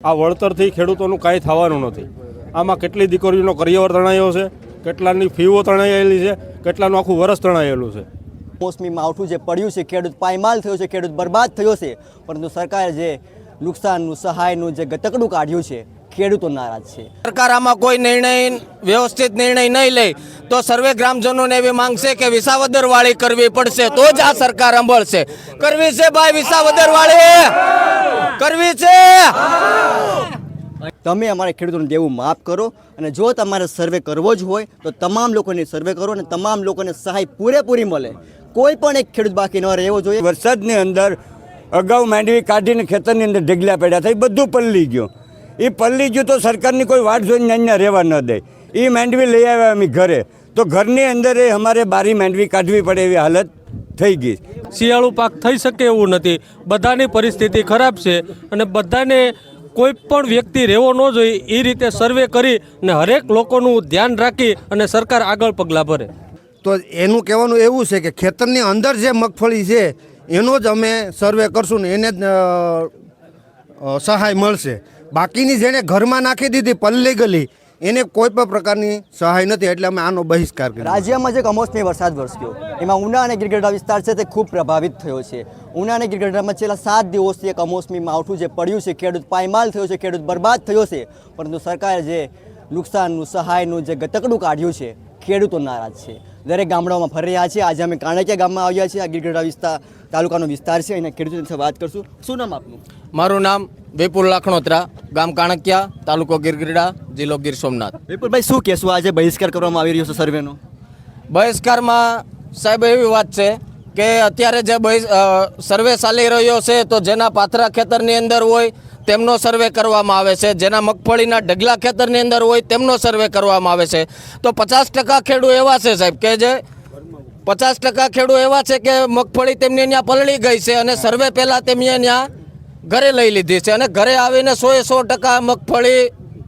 આ વળતરથી ખેડૂતોનું કાંઈ થવાનું નથી. આમાં કેટલી દીકરીઓનો કરિયર તણાયો છે કેટલાની ફીઓ તણાયેલી છે કેટલાનું આખું વરસ તણાયેલું છે. મોસમી માવઠું જે પડ્યું છે ખેડૂત પાયમાલ થયો છે ખેડૂત બરબાદ થયો છે. પરંતુ સરકારે જે નુકસાનનું સહાયનું જે ગતકડું કાઢ્યું છે ખેડૂતો નારાજ છે. સરકાર આમાં કોઈ નિર્ણય વ્યવસ્થિત નિર્ણય નહીં લે તો સર્વે ગ્રામજનોને એવી માંગશે કે વિસાવદર વાળી કરવી પડશે. તો જ આ સરકાર સંભળશે. કરવી છે ભાઈ વિસાવદર વાળી કરવી છે. તમે અમારા ખેડૂતોને દેવું માફ કરો અને જો તમારે સર્વે કરવો જ હોય તો તમામ લોકોને સર્વે કરો અને તમામ લોકોને સહાય પૂરેપૂરી મળે. કોઈ પણ એક ખેડૂત બાકી ન રહેવો જોઈએ. વરસાદની અંદર અગાઉ માંડવી કાઢીને ખેતરની અંદર ઢગલા પડ્યા થાય બધું પલ્લી ગયું. એ પલ્લી ગયું તો સરકારની કોઈ વાટ જોઈને અહીંયા રહેવા ન દે. એ માંડવી લઈ આવ્યા અમે ઘરે. તો ઘરની અંદર એ અમારે બારી માંડવી કાઢવી પડે એવી હાલત. થઈ ગઈ. શિયાળુ પાક થઈ શકે એવું નથી. બધાની પરિસ્થિતિ ખરાબ છે અને બધાને કોઈ પણ વ્યક્તિ રહેવો ન જોઈએ એ રીતે સર્વે કરી અને હરેક લોકોનું ધ્યાન રાખી અને સરકાર આગળ પગલાં ભરે. તો એનું કહેવાનું એવું છે કે ખેતરની અંદર જે મગફળી છે, એનો જ અમે સર્વે કરશું ને એને જ સહાય મળશે. બાકીની જેણે ઘરમાં નાખી દીધી પલ્લી ગલી એને કોઈ પણ પ્રકારની સહાય નથી, એટલે અમે આનો બહિષ્કાર કર્યો. રાજ્યમાં જે કમોસમી વરસાદ વરસ્યો, એમાં ઉના અને ગિરગઢડા વિસ્તાર છે તે ખૂબ પ્રભાવિત થયો છે. ઉના અને ગિરગઢડામાં છેલ્લા સાત દિવસથી એક કમોસમી માવઠું જે પડ્યું છે, ખેડૂત પાયમાલ થયો છે, ખેડૂત બરબાદ થયો છે, પરંતુ સરકારે જે નુકસાનનું, સહાયનું જે ગતકડું કાઢ્યું છે ખેડૂતો નારાજ છે. દરેક ગામડાઓમાં ફરી રહ્યા છે. આજે અમે કાણકિયા ગામમાં આવ્યા છીએ. આ ગિરગઢડા વિસ્તાર તાલુકાનો વિસ્તાર છે. અહીંના ખેડૂતો સાથે વાત કરશું. શું નામ આપનું? મારું નામ વિપુલ લાખણોત્રા ગામ કાણકિયા તાલુકો ગીરગીરડા જિલ્લો ગીર સોમનાથ. વિપુલભાઈ શું કહેશું? આજે બહિષ્કાર કરવામાં આવી રહ્યો છે સર્વેનો. બહિષ્કારમાં સાહેબ એવી વાત છે કે અત્યારે જે સર્વે ચાલી રહ્યો છે તો જેના પાથરા ખેતરની અંદર હોય તેમનો સર્વે કરવામાં આવે છે. જેના મગફળીના ઢગલા ખેતરની અંદર હોય તેમનો સર્વે કરવામાં આવે છે. તો પચાસ ટકા ખેડૂ એવા છે સાહેબ કે જે પચાસ ટકા ખેડૂ એવા છે કે મગફળી તેમની ત્યાં પલળી ગઈ છે અને સર્વે પહેલાં તેમની ત્યાં ઘરે લઈ લીધી છે અને ઘરે આવીને સો એ સો ટકા મગફળી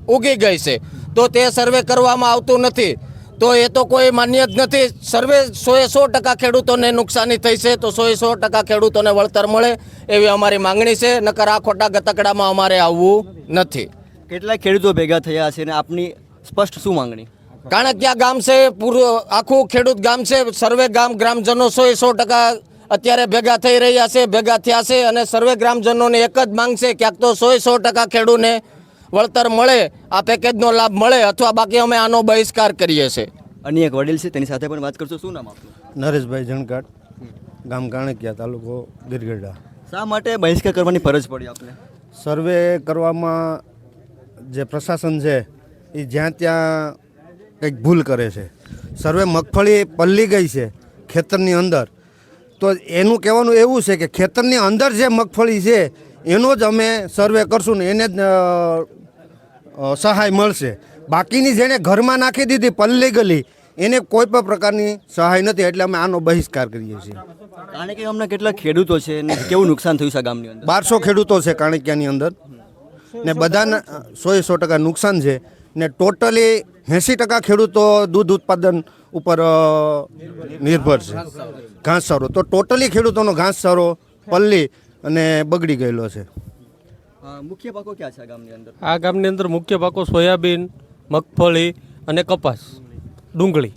ઉગી ગઈ છે. તો તે સર્વે કરવામાં આવતું નથી. તો એ તો કોઈ માન્ય જ નથી. સર્વે સો એ સો ટકા ખેડૂતોને નુકસાની થઈ છે તો સો એ સો ટકા ખેડૂતોને વળતર મળે એવી અમારી માંગણી છે. નકર આ ખોટા ગતકડામાં અમારે આવવું નથી. કેટલા ખેડૂતો ભેગા થયા છે અને આપની સ્પષ્ટ શું માંગણી? કાણકિયા ગામ છે પૂરું આખું ખેડૂત ગામ છે સર્વે ગામ ગ્રામજનો સોએ સો ટકા અત્યારે ભેગા થઈ રહ્યા છે ભેગા થયા છે અને સર્વે ગ્રામજનોને એક જ માંગ છે ક્યાંક તો સોએ સો ટકા ખેડૂતને વળતર મળે આ પેકેજનો લાભ મળે અથવા બાકી અમે આનો બહિષ્કાર કરીએ છીએ. અન્ય એક વડીલ છે તેની સાથે પણ વાત કરશું. શું નામ આપનું? નરેશભાઈ જણકાટ ગામ કાણકિયા તાલુકો ગીરગઢડા. શા માટે બહિષ્કાર કરવાની ફરજ પડી આપણે સર્વે કરવામાં જે પ્રશાસન છે એ જ્યાં ત્યાં કંઈક ભૂલ કરે છે. સર્વે મગફળી પલ્લી ગઈ છે ખેતરની અંદર. તો એનું કહેવાનું એવું છે કે ખેતરની અંદર જે મગફળી છે એનો જ અમે સર્વે કરશું ને એને જ સહાય મળશે. બાકીની જેણે ઘરમાં નાખી દીધી પલ્લી ગલી એને કોઈ પણ પ્રકારની સહાય નથી એટલે અમે આનો બહિષ્કાર કરીએ છીએ. કારણ કે અમને કેટલા ખેડૂતો છે અને કેવું નુકસાન થયું છે ગામની અંદર? બારસો ખેડૂતો છે કાણકિયાની અંદર. ને બધાના સો એ સો ટકા નુકસાન છે. ને ટોટલી એંસી ટકા ખેડૂતો દૂધ ઉત્પાદન ઉપર નિર્ભર છે. ઘાસચારો. તો ટોટલી ખેડૂતોનો ઘાસચારો પલ્લી અને બગડી ગયેલો છે. મુખ્ય પાકો ક્યાં છે આ ગામની અંદર? આ ગામની અંદર મુખ્ય પાકો સોયાબીન મગફળી અને કપાસ ડુંગળી.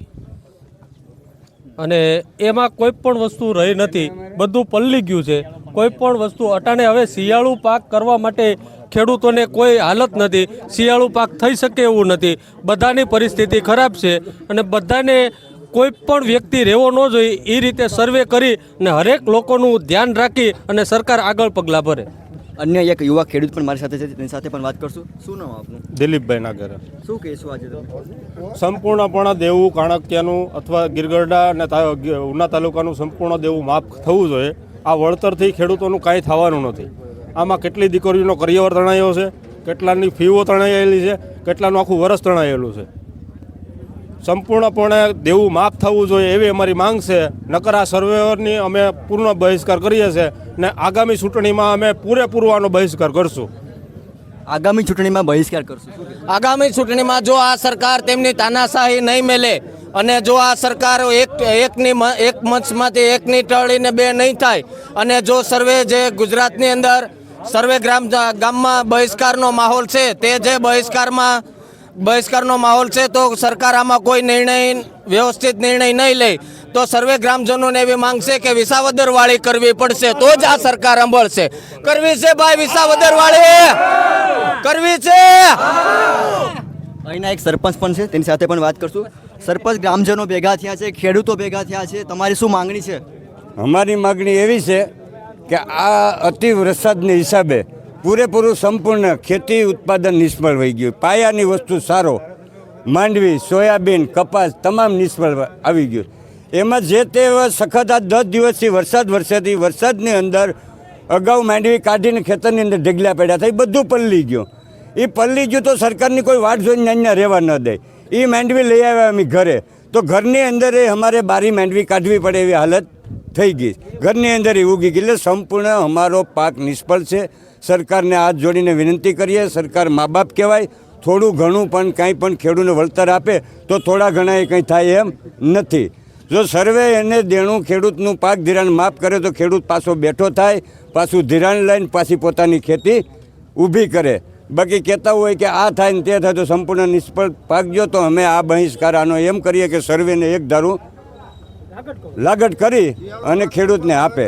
અને એમાં કોઈ પણ વસ્તુ રહી નથી બધું પલ્લી ગયું છે. કોઈ પણ વસ્તુ અટાણે હવે શિયાળુ પાક કરવા માટે ખેડૂતોને કોઈ હાલત નથી. શિયાળુ પાક થઈ શકે એવું નથી. બધાની પરિસ્થિતિ ખરાબ છે અને બધાને કોઈ પણ વ્યક્તિ રહેવો ન જોઈએ એ રીતે સર્વે કરી અને હરેક લોકોનું ધ્યાન રાખી અને સરકાર આગળ પગલાં ભરે. અન્ય એક યુવા ખેડૂત પણ મારી સાથે છે તેની સાથે પણ વાત કરશું. શું નામ આપનું? દિલીપભાઈ નાગર. શું કહેશું આજે સંપૂર્ણપણે દેવું કાણક્યાનું અથવા ગીરગરડા અને ઉના તાલુકાનું સંપૂર્ણ દેવું માફ થવું જોઈએ. આ વળતરથી ખેડૂતોનું કાંઈ થવાનું નથી. આમાં કેટલી દીકરીઓનો કરિયર તણાયો છે કેટલાની ફીઓ તણાયેલી છે કેટલાનું આખું વરસ તણાયેલું છે. સંપૂર્ણપણે દેવું માફ થવું જોઈએ એવી અમારી માંગ છે. નકર આ સર્વેની અમે પૂર્ણ બહિષ્કાર કરીએ છીએ ને આગામી ચૂંટણીમાં અમે પૂરેપૂરવાનો બહિષ્કાર કરશું. આગામી ચૂંટણીમાં બહિષ્કાર કરશું. આગામી ચૂંટણીમાં જો આ સરકાર તેમની તાનાશાહી નહીં મેલે અને જો આ સરકાર એક એકની એક મંચમાંથી એકની ટળીને બે નહીં થાય અને જો સર્વે જે ગુજરાતની અંદર સર્વે ગ્રામ ગામમાં બહિષ્કારનો માહોલ છે તે જે બહિષ્કારમાં બહિષ્કારનો માહોલ છે તો સરકાર આમાં કોઈ નિર્ણય વ્યવસ્થિત નિર્ણય નહીં લે. તો સર્વે ગ્રામજનોને એવી માંગ છે કે વિસાવદર વાળી કરવી પડશે તો જ આ સરકાર અંબળશે કરવી છે ભાઈ વિસાવદર વાળી કરવી છે? અહીંના એક સરપંચ પણ છે તેની સાથે પણ વાત કરશું. સરપંચ ગ્રામજનો ભેગા થયા છે ખેડૂતો ભેગા થયા છે તમારી શું માંગણી છે? અમારી માગણી એવી છે કે આ અતિ વરસાદને હિસાબે પૂરેપૂરું સંપૂર્ણ ખેતી ઉત્પાદન નિષ્ફળ વહી ગયું. પાયાની વસ્તુ સારો, માંડવી, સોયાબીન, કપાસ તમામ નિષ્ફળ આવી ગયું. એમાં જે તે સખત આ દસ દિવસથી વરસાદ વરસેથી વરસાદની અંદર અગાઉ માંડવી કાઢીને ખેતરની અંદર ઢગલા પડ્યા થાય બધું પલળી ગયું. એ પલળી ગયું તો સરકારની કોઈ વાટ જોઈને અહીંયા રહેવા ન દે. એ માંડવી લઈ આવ્યા અમે ઘરે. તો ઘરની અંદર એ અમારે બારી માંડવી કાઢવી પડે એવી હાલત થઈ ગઈ ઘરની અંદર એ ઉગી ગઈ એટલે સંપૂર્ણ અમારો પાક નિષ્ફળ છે. સરકારને હાથ જોડીને વિનંતી કરીએ, સરકાર મા બાપ કહેવાય, થોડું ઘણું પણ કાંઈ પણ ખેડૂતને વળતર આપે, તો થોડા ઘણા એ કંઈ થાય એમ નથી. જો સર્વે એને દેણું ખેડૂતનું પાક ધિરાણ માફ કરે, તો ખેડૂત પાછો બેઠો થાય, પાછું ધિરાણ લઈને પાછી પોતાની ખેતી ઊભી કરે. બાકી કહેતા હોય કે આ થાય ને તે થાય, તો સંપૂર્ણ નિષ્ફળ પાકજો, તો અમે આ બહિષ્કાર આનો એમ કરીએ કે સર્વેને એક ધારું લાગટ કરી. અને ખેડૂતને આપે.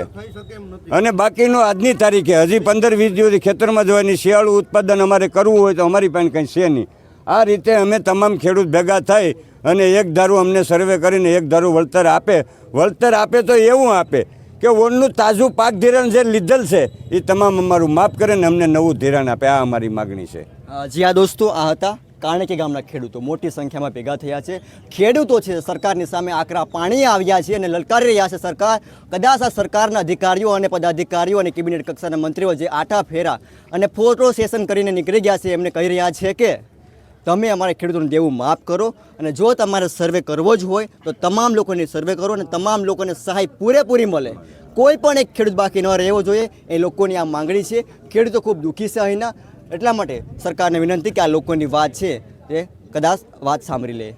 અને બાકીનું આજની તારીખે હજી પંદર વીસ દિવસથી ખેતરમાં જવાની શિયાળું ઉત્પાદન અમારે કરવું હોય તો અમારી પાસે કંઈ છે નહીં. આ રીતે અમે તમામ ખેડૂત ભેગા થઈ અને એક ધારું અમને સર્વે કરીને એક ધારું વળતર આપે. વળતર આપે તો એવું આપે કે ઓળનું તાજું પાક ધિરાણ જે લીધેલ છે એ તમામ અમારું માફ કરે ને અમને નવું ધિરાણ આપે. આ અમારી માગણી છે. જી આ દોસ્તો આ હતા. કારણકે ગામના ખેડૂતો મોટી સંખ્યામાં ભેગા થયા છે. ખેડૂતો છે, સરકારની સામે આકરા પાણી આવ્યા છે અને લલકારી રહ્યા છે સરકાર. કદાચ આ સરકારના અધિકારીઓ અને પદાધિકારીઓ અને કેબિનેટ કક્ષાના મંત્રીઓ જે આટા ફેરા અને ફોટો સેશન કરીને નીકળી ગયા છે, એમને કહી રહ્યા છે કે, તમે અમારા ખેડૂતોને દેવું માફ કરો અને જો તમારે સર્વે કરવો જ હોય, તો તમામ લોકોને સર્વે કરો અને તમામ લોકોને સહાય પૂરેપૂરી મળે. કોઈ પણ એક ખેડૂત બાકી ન રહેવો જોઈએ. એ લોકોની આ માંગણી છે. ખેડૂતો ખૂબ દુઃખી છે અહીંના. એટલા માટે સરકારને વિનંતી કે આ લોકોની વાત છે એ કદાચ વાત સાંભળી લે.